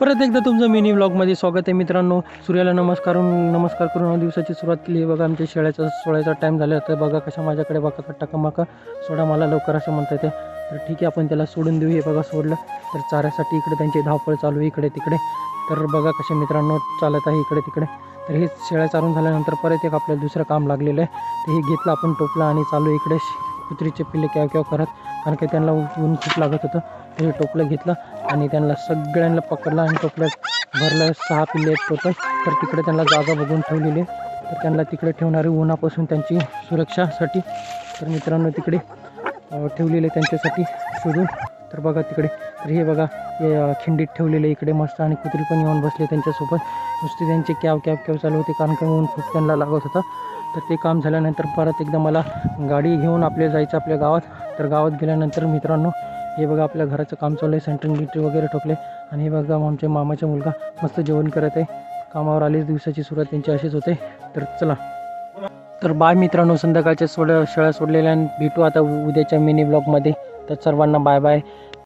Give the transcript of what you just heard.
परत एकदा तुमचं मिनी ब्लॉगमध्ये स्वागत आहे मित्रांनो. सूर्याला नमस्कार नमस्कार करून दिवसाची सुरुवात केली आहे. बघा आमच्या शेळ्याचा सोळ्याचा टाईम झाला तर बघा कशा माझ्याकडे बघा टकामका सोडा मला लवकर असं म्हणता येते. तर ठीक आहे आपण त्याला सोडून देऊ हे बघा सोडलं तर चाऱ्यासाठी इकडे त्यांची धावपळ चालू आहे इकडे तिकडे. तर बघा कसे मित्रांनो चालत आहे इकडे तिकडे. तर हे शेळ्या चालून झाल्यानंतर परत एक आपल्याला दुसरं काम लागलेलं आहे. तर हे घेतलं आपण टोपलं आणि चालू इकडे. कुत्रीचे पिल्ले केव्हा केव्हा करत. कारण की त्यांना ऊन खूप लागत होतं. हे टोपलं घेतलं आणि त्यांना सगळ्यांना पकडलं आणि टोपलं भरलं. सहा पिल्ले आहेत टोटल. तर तिकडे त्यांना जागा बघून ठेवलेली आहे. तर त्यांना तिकडे ठेवणारे उन्हापासून त्यांची सुरक्षासाठी तर मित्रांनो तिकडे ठेवलेले त्यांच्यासाठी शोधून. तर बघा तिकडे. तर हे बघा हे खिंडीत ठेवलेले इकडे मस्त आणि कुत्री पण येऊन बसले त्यांच्यासोबत. नुसते त्यांचे कॅव कॅव कॅव चालू होते कारण की ऊन खूप त्यांना लागत होता. तर ते काम झाल्यानंतर परत एकदा मला गाडी घेऊन आपल्या जायचं आपल्या गावात. तर गावात गेल्यानंतर मित्रांनो हे बघा आपल्या घराचं काम चालू आहे. सेंट्रिंग गिट्री वगैरे ठोकले. आणि हे बघा आमच्या मामाचा मुलगा मस्त जेवण करत आहे. कामावर आलीच दिवसाची सुरुवात त्यांची अशीच होते. तर चला. तर बाय मित्रांनो संध्याकाळच्या सोड शेळ्या सोडलेल्या भेटू आता उद्याच्या मिनी ब्लॉगमध्ये तर सर्वांना बाय बाय